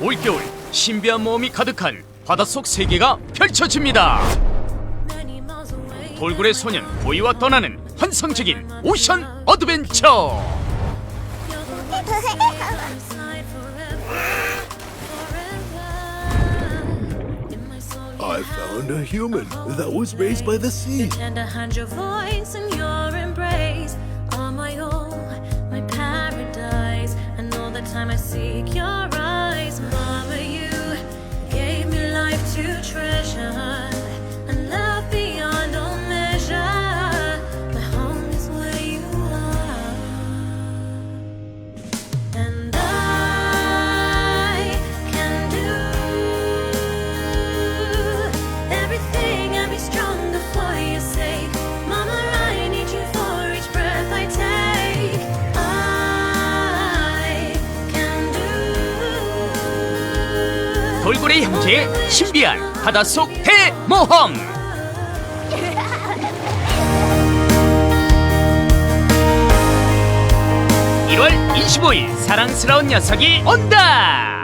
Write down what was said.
올겨울 신비한 모험이 가득한 바닷속 세계가 펼쳐집니다. 돌고래 소년 보이와 떠나는 환상적인 오션 어드벤처. I found a human that was raised by the sea. 돌고래 형제의 신비한 바닷속 대모험. 1월 25일 사랑스러운 녀석이 온다.